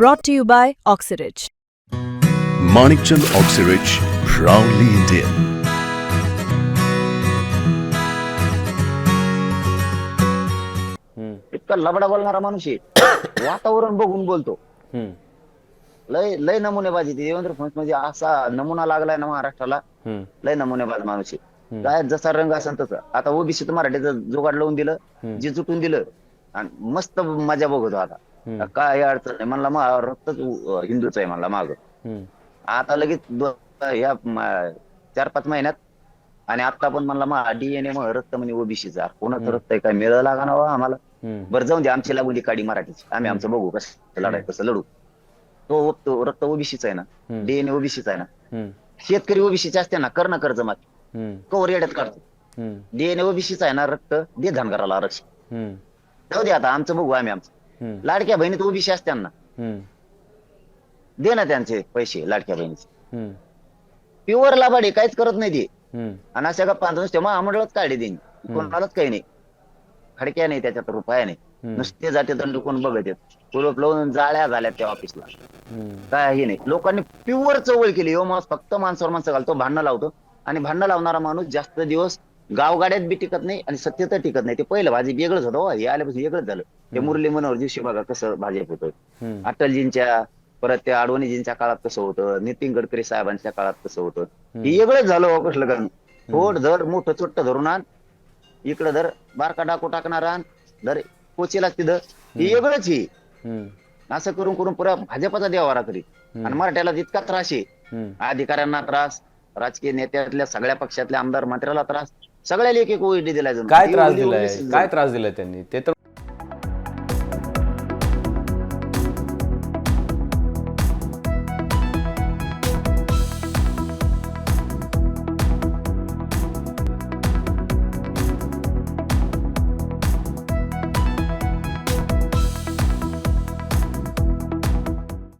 Brought to you by Oxyridge. Manikchand Oxyrich, proudly Indian. इतका लबडा बोलणारा माणूस आहे. वातावरण बघून बोलतो. हम्म, लय लय नमुनेबाजी ती. देवेंद्र फडणवीस म्हणजे असा नमुना लागलाय ना महाराष्ट्राला. लय नमुनेबाज माणूस आहे. काय जसा रंग असेल तसं. आता ओबीसी मराठीचं जुगाड लावून दिलं. जे जुटून दिलं. आणि मस्त मजा बघतो आता. काय अडचण नाही. म्हणला मा रक्तच हिंदूच आहे म्हणला माग. आता लगेच या चार पाच महिन्यात आणि आता पण म्हणला मा डीएनए रक्त म्हणे ओबीसीचा कोणाचं. रक्त आहे काय मिळालं लागा ना हो आम्हाला? बरं जाऊन दे. आमची लागून काडी मराठीची. आम्ही आमचं बघू कसं लढाय कसं लढू. तो तो रक्त ओबीसीचा आहे ना. डीएनए ओबीसीचा आहे ना. शेतकरी ओबीसीचे असते ना कर ना कर्ज मात कवर येड्यात काढतो. डीएनए ओबीसीचा आहे ना रक्त दे धनगराला आरक्षण. जाऊ दे आता आमचं बघू आम्ही आमचं. लाडक्या बहिणीत ओबीसी असत्यांना हम्म, दे ना त्यांचे पैसे लाडक्या बहिणीचे. प्युअर लाभाडी काहीच करत नाही ते. आणि अशा गप्पा नुसते मग आमडळच काढले देईन कोणालाच काही नाही. खडक्या नाही त्याच्यात रुपया नाही. नुसते जाते दंड कोण बघत येत. कुलप लावून जाळ्या झाल्या त्या ऑफिसला. हम्म, काही नाही. लोकांनी प्युअर चवळ केली. हो माणूस फक्त माणसावर माणसं घालतो भांडणं लावतो. आणि भांडणं लावणारा माणूस जास्त दिवस गावगाड्यात बी टिकत नाही आणि सत्तेत टिकत नाही. ते पहिलं भाजप वेगळंच होतं हो. हे आल्यापासून वेगळंच झालं. ते मुरली मनोहर दिवशी बघा कसं भाजप होतं अटलजींच्या परत त्या अडवाणीजींच्या काळात कसं होतं नितीन गडकरी साहेबांच्या काळात कसं होतं हे वेगळंच झालं कसलं कारण. थोड धर मोठं चोट्ट धरून आण इकडं धर बारका डाकू टाकणार आण धर कोचीला तिथं हे वेगळंच ही असं करून करून पुरा भाजपचा देवारा करी आणि मराठ्याला इतका त्रास आहे. अधिकाऱ्यांना त्रास राजकीय नेत्यातल्या सगळ्या पक्षातल्या आमदार मंत्र्याला त्रास. सगळ्याला एक एक ओईडी. काय त्रास दिलाय? काय त्रास दिलाय त्यांनी? ते तर